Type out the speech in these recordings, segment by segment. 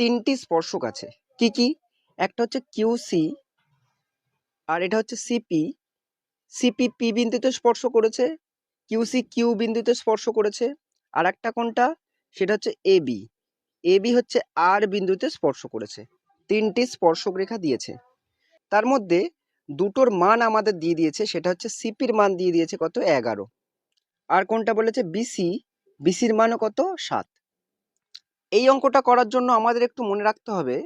তিনটি স্পর্শক আছে। কি কি? একটা হচ্ছে কিউসি আর এটা হচ্ছে সিপি সিপি পি বিন্দুতে স্পর্শ করেছে কিউসি কিউ বিন্দুতে স্পর্শ করেছে। আর একটা কোনটা? সেটা হচ্ছে এবি এবি হচ্ছে আর বিন্দুতে স্পর্শ করেছে। তিনটি স্পর্শক রেখা দিয়েছে। তার মধ্যে দুটোর মান আমাদের দিয়ে দিয়েছে, সেটা হচ্ছে সিপির মান দিয়ে দিয়েছে কত? এগারো। আর কোনটা বলেছে? বিসি বিসির মানও কত? সাত। এই অঙ্কটা করার জন্য আমাদের একটু মনে রাখতে হবে,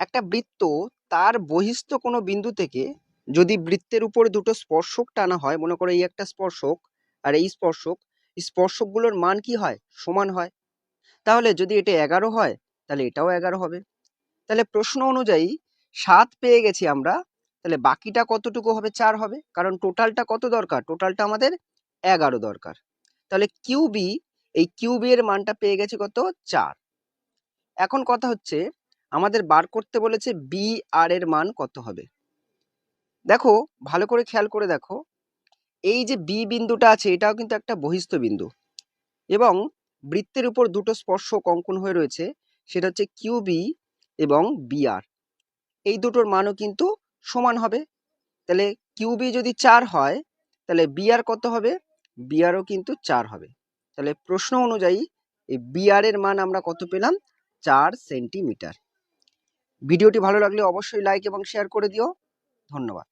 একটা বৃত্ত তার বহিস্থ কোনো বিন্দু থেকে যদি বৃত্তের উপরে দুটো স্পর্শক টানা হয়, মনে করো এই একটা স্পর্শক আর এই স্পর্শক স্পর্শকগুলোর মান কি হয়? সমান হয়। তাহলে যদি এটা এগারো হয়, তাহলে এটাও এগারো হবে। তাহলে প্রশ্ন অনুযায়ী সাত পেয়ে গেছি আমরা, তাহলে বাকিটা কতটুকু হবে? চার হবে। কারণ টোটালটা কত দরকার? টোটালটা আমাদের এগারো দরকার। তাহলে কিউবি, এই কিউবি এর মানটা পেয়ে গেছে কত? চার। এখন কথা হচ্ছে, আমাদের বার করতে বলেছে বি আর এর মান কত হবে? দেখো, ভালো করে খেয়াল করে দেখো, এই যে বি বিন্দুটা আছে, এটাও কিন্তু একটা বহিস্থ বিন্দু এবং বৃত্তের উপর দুটো স্পর্শক অঙ্কন হয়ে রয়েছে, সেটা হচ্ছে কিউবি এবং বিআর এই দুটোর মানও কিন্তু সমান হবে। তাহলে কিউবি যদি চার হয়, তাহলে বিআর কত হবে? বিআরও কিন্তু চার হবে। তাহলে প্রশ্ন অনুযায়ী এই বিআর এর মান আমরা কত পেলাম? চার সেন্টিমিটার। ভিডিওটি ভালো লাগলে অবশ্যই লাইক এবং শেয়ার করে দিও। ধন্যবাদ।